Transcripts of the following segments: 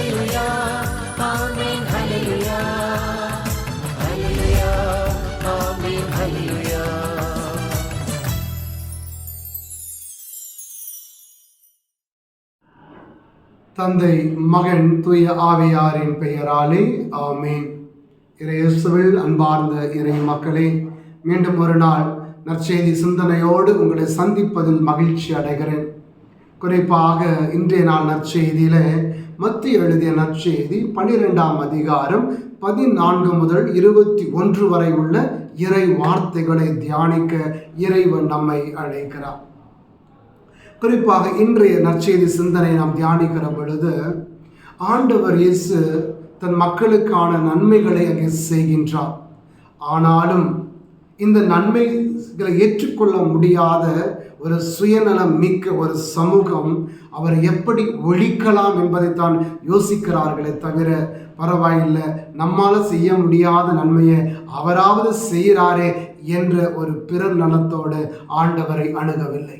hallelujah. Amen, hallelujah. Hallelujah. தந்தை மகன் தூய ஆவியாரின் பெயராலே ஆமேன் இறையேசுவில் அன்பார்ந்த இறை மக்களே மீண்டும் ஒரு நாள் நற்செய்தி சிந்தனையோடு உங்களை சந்திப்பதில் மகிழ்ச்சி அடைகிறேன் குறிப்பாக இன்றைய நாள் நற்செய்தியில மத்திய எழுதிய நற்செய்தி பன்னிரெண்டாம் அதிகாரம் பதினான்கு முதல் இருபத்தி ஒன்று வரை உள்ள இறை வார்த்தைகளை தியானிக்க இறைவன் நம்மை அழைக்கிறார். குறிப்பாக இன்றைய நற்செய்தி சிந்தனை நாம் தியானிக்கிற பொழுது ஆண்டவர் இயேசு தன் மக்களுக்கான நன்மைகளை அங்கே செய்கின்றார். ஆனாலும் இந்த நன்மைகளை ஏற்றுக்கொள்ள முடியாத ஒரு சுயநலம் மிக்க ஒரு சமூகம் அவர் எப்படி ஒழிக்கலாம் என்பதைத்தான் யோசிக்கிறார்களே தவிர பரவாயில்லை. நம்மால் செய்ய முடியாத நன்மையை அவராவது செய்கிறாரே என்ற ஒரு பிறர் நலத்தோடு ஆண்டவரை அணுகவில்லை.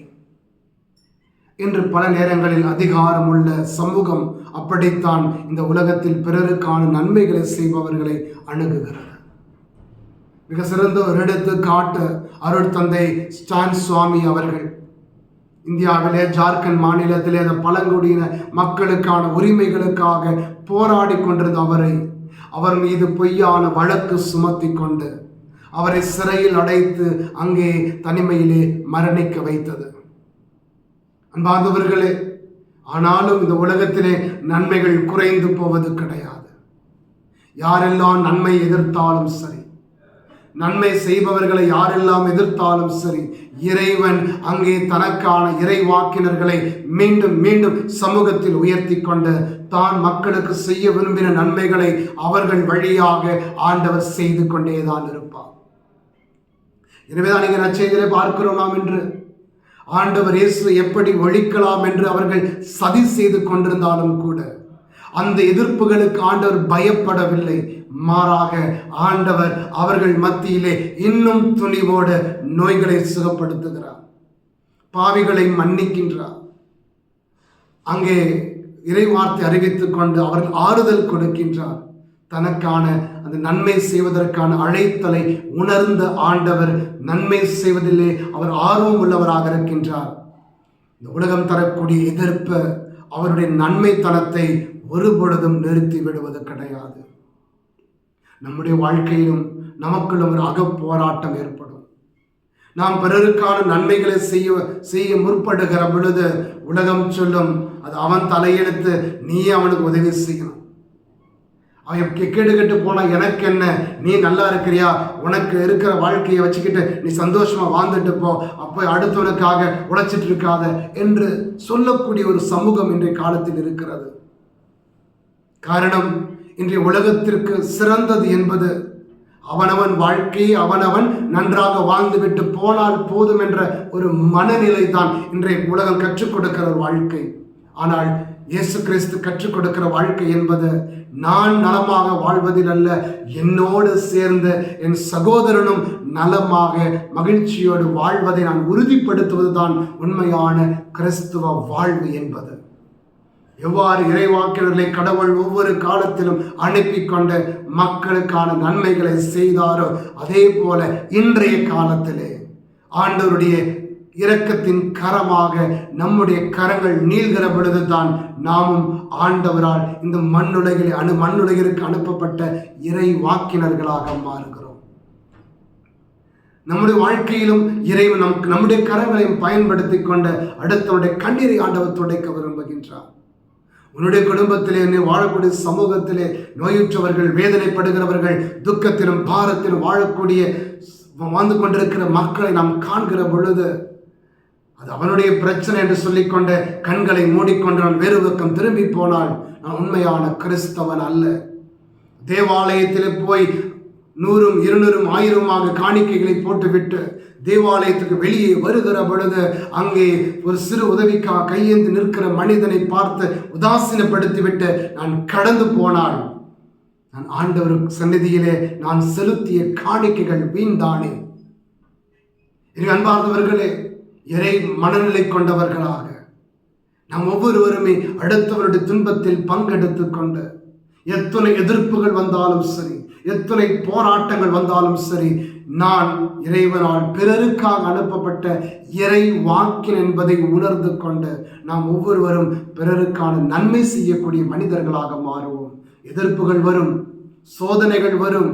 என்று பல நேரங்களில் அதிகாரமுள்ள சமூகம் அப்படித்தான் இந்த உலகத்தில் பிறருக்கான நன்மைகளை செய்பவர்களை அணுகுகிறது. மிக சிறந்த ஒரு எடுத்துக்காட்டு அருள் தந்தை ஸ்டான் சுவாமி அவர்கள். இந்தியாவிலே ஜார்க்கண்ட் மாநிலத்திலே அந்த பழங்குடியின மக்களுக்கான உரிமைகளுக்காக போராடி கொண்டிருந்த அவரை அவர் மீது பொய்யான வழக்கு சுமத்தி கொண்டு அவரை சிறையில் அடைத்து அங்கே தனிமையிலே மரணிக்க வைத்தது. அன்பார்ந்தவர்களே ஆனாலும் இந்த உலகத்திலே நன்மைகள் குறைந்து போவது கிடையாது. யாரெல்லாம் நன்மை எதிர்த்தாலும் சரி நன்மை செய்பவர்களை யாரெல்லாம் எதிர்த்தாலும் சரி இறைவன் அங்கே தனக்கான இறைவாக்கினர்களை மீண்டும் மீண்டும் சமூகத்தில் உயர்த்தி கொண்டு தான் மக்களுக்கு செய்ய விரும்பின நன்மைகளை அவர்கள் வழியாக ஆண்டவர் செய்து கொண்டேதான் இருப்பார். எனவேதான் நீங்கள் நச்செய்திலே பார்க்கிறோம் நாம் என்று ஆண்டவர் இயேசு எப்படி ஒழிக்கலாம் என்று அவர்கள் சதி செய்து கொண்டிருந்தாலும் கூட அந்த எதிர்ப்புகளுக்கு ஆண்டவர் பயப்படவில்லை. மாறாக ஆண்டவர் அவர்கள் மத்தியிலே இன்னும் துணிவோட நோய்களை சுகப்படுத்துகிறார். பாவிகளை மன்னிக்கின்றார். அங்கே இறைவார்த்தை அறிவித்துக் கொண்டு அவர்கள் ஆறுதல் கொடுக்கின்றார். தனக்கான அந்த நன்மை செய்வதற்கான அழைத்தலை உணர்ந்த ஆண்டவர் நன்மை செய்வதிலே அவர் ஆர்வம் உள்ளவராக இருக்கின்றார். இந்த உலகம் தரக்கூடிய எதிர்ப்பு அவருடைய நன்மைத்தனத்தை ஒருபொழுதும் நிறுத்தி விடுவது கிடையாது. நம்முடைய வாழ்க்கையிலும் நமக்குள்ள ஒரு அகப் போராட்டம் ஏற்படும். நாம் பிறருக்கான நன்மைகளை செய்ய செய்ய முற்படுகிற பொழுது உலகம் சொல்லும் அது அவன் தலையெடுத்து நீ அவனுக்கு உதவி செய்யணும். அவன் கேடு கெட்டு போனா எனக்கு என்ன? நீ நல்லா இருக்கிறியா? உனக்கு இருக்கிற வாழ்க்கையை வச்சுக்கிட்டு நீ சந்தோஷமா வாழ்ந்துட்டு போ. அப்போ அடுத்தவனுக்காக உழைச்சிட்டு இருக்காத என்று சொல்லக்கூடிய ஒரு சமூகம் இன்றைய காலத்தில் இருக்கிறது. காரணம் இன்றைய உலகத்திற்கு சிறந்தது என்பது. அவனவன் வாழ்க்கையை அவனவன் நன்றாக வாழ்ந்துவிட்டு போனால் போதும் என்ற ஒரு மனநிலை தான் இன்றைய உலகம் கற்றுக் கொடுக்கிற ஒரு வாழ்க்கை. ஆனால் இயேசு கிறிஸ்து கற்றுக் கொடுக்கிற வாழ்க்கை என்பது நான் நலமாக வாழ்வதில் அல்ல என்னோடு சேர்ந்து என் சகோதரனும் நலமாக மகிழ்ச்சியோடு வாழ்வதை நான் உறுதிப்படுத்துவதுதான் உண்மையான கிறிஸ்துவ வாழ்வு என்பது. எவ்வாறு இறைவாக்கினர்களை கடவுள் ஒவ்வொரு காலத்திலும் அனுப்பி கொண்டு மக்களுக்கான நன்மைகளை செய்தாரோ அதே போல இன்றைய காலத்திலே ஆண்டவருடைய இரக்கத்தின் கரமாக நம்முடைய கரங்கள் நீள்கிற பொழுதுதான் நாமும் ஆண்டவரால் இந்த மண்ணுலகில் அணு மண்ணுலகிற்கு அனுப்பப்பட்ட இறை வாக்கினர்களாக மாறுகிறோம். நம்முடைய வாழ்க்கையிலும் இறைவன் நமக்கு நம்முடைய கரங்களையும் பயன்படுத்தி கொண்டு அடுத்தவருடைய கண்ணீரை ஆண்டவர் துடைக்க விரும்புகின்றார். உன்னுடைய குடும்பத்திலே நீ வாழக்கூடிய சமூகத்திலே நோயுற்றவர்கள் வேதனைப்படுகிறவர்கள் துக்கத்திலும் பாரத்திலும் வாழக்கூடிய வாழ்ந்து கொண்டிருக்கிற மக்களை நாம் காண்கிற பொழுது அது அவனுடைய பிரச்சனை என்று சொல்லிக்கொண்ட கண்களை மூடிக்கொண்டு நான் வேறு பக்கம் திரும்பி போனால் நான் உண்மையான கிறிஸ்தவன் அல்ல. தேவாலயத்தில் போய் நூறும் இருநூறும் ஆயிரமாக காணிக்கைகளை போட்டுவிட்டு தேவாலயத்துக்கு வெளியே வருகிற பொழுது அங்கே ஒரு சிறு உதவிக்காக கையேந்து நிற்கிற மனிதனை பார்த்து உதாசீனப்படுத்திவிட்டு நான் கடந்து போனால் நான் ஆண்டவர் சந்நிதியிலே நான் செலுத்திய காணிக்கைகள் வீண்தானே. என் அன்பார்ந்தவர்களே இறை மனநிலை கொண்டவர்களாக நாம் ஒவ்வொருவருமே அடுத்தவருடைய துன்பத்தில் பங்கெடுத்து கொண்டு எத்தனை எதிர்ப்புகள் வந்தாலும் சரி எத்தனை போராட்டங்கள் வந்தாலும் சரி நான் இறைவனால் பிறருக்காக அனுப்பப்பட்ட இறை வாக்கில் என்பதை உணர்ந்து கொண்டு நாம் ஒவ்வொருவரும் பிறருக்கான நன்மை செய்யக்கூடிய மனிதர்களாக மாறுவோம். எதிர்ப்புகள் வரும் சோதனைகள் வரும்.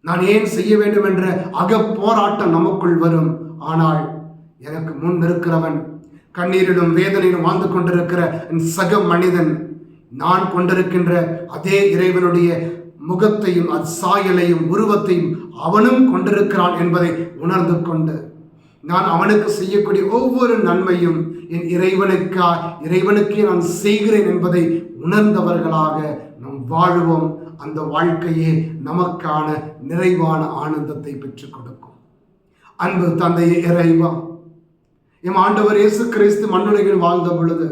நான் ஏன் செய்ய வேண்டும் என்ற அக போராட்டம் நமக்குள் வரும். ஆனால் எனக்கு முன் இருக்கிறவன் கண்ணீரிலும் வேதனையிலும் வாழ்ந்து கொண்டிருக்கிற என் சக மனிதன் நான் கொண்டிருக்கின்ற அதே இறைவனுடைய முகத்தையும் அச்சாயலையும் உருவத்தையும் அவனும் கொண்டிருக்கிறான் என்பதை உணர்ந்து கொண்டு நான் அவனுக்கு செய்யக்கூடிய ஒவ்வொரு நன்மையும் என் இறைவனுக்கா இறைவனுக்கே நான் செய்கிறேன் என்பதை உணர்ந்தவர்களாக நாம் வாழ்வோம். அந்த வாழ்க்கையே நமக்கான நிறைவான ஆனந்தத்தை பெற்றுக் கொடுக்கும். அன்பு தந்தையே இறைவா எம் ஆண்டவர் இயேசு கிறிஸ்து மண்ணுலகில் வாழ்ந்த பொழுது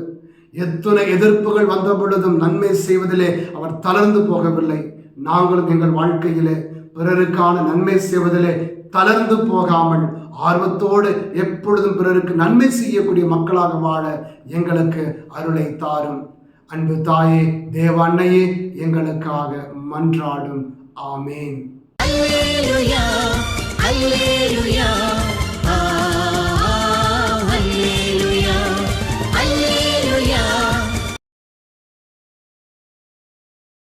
எத்தனை எதிர்ப்புகள் வந்த பொழுதும் நன்மை செய்வதிலே அவர் தளர்ந்து போகவில்லை. நாங்களும் எங்கள் வாழ்க்கையிலே பிறருக்கான நன்மை செய்வதிலே தளர்ந்து போகாமல் ஆர்வத்தோடு எப்பொழுதும் பிறருக்கு நன்மை செய்யக்கூடிய மக்களாக வாழ எங்களுக்கு அருளை தாரும். அன்பு தாயே தேவ அன்னையே எங்களுக்காக மன்றாடும். ஆமேன். Alleluia, Alleluia,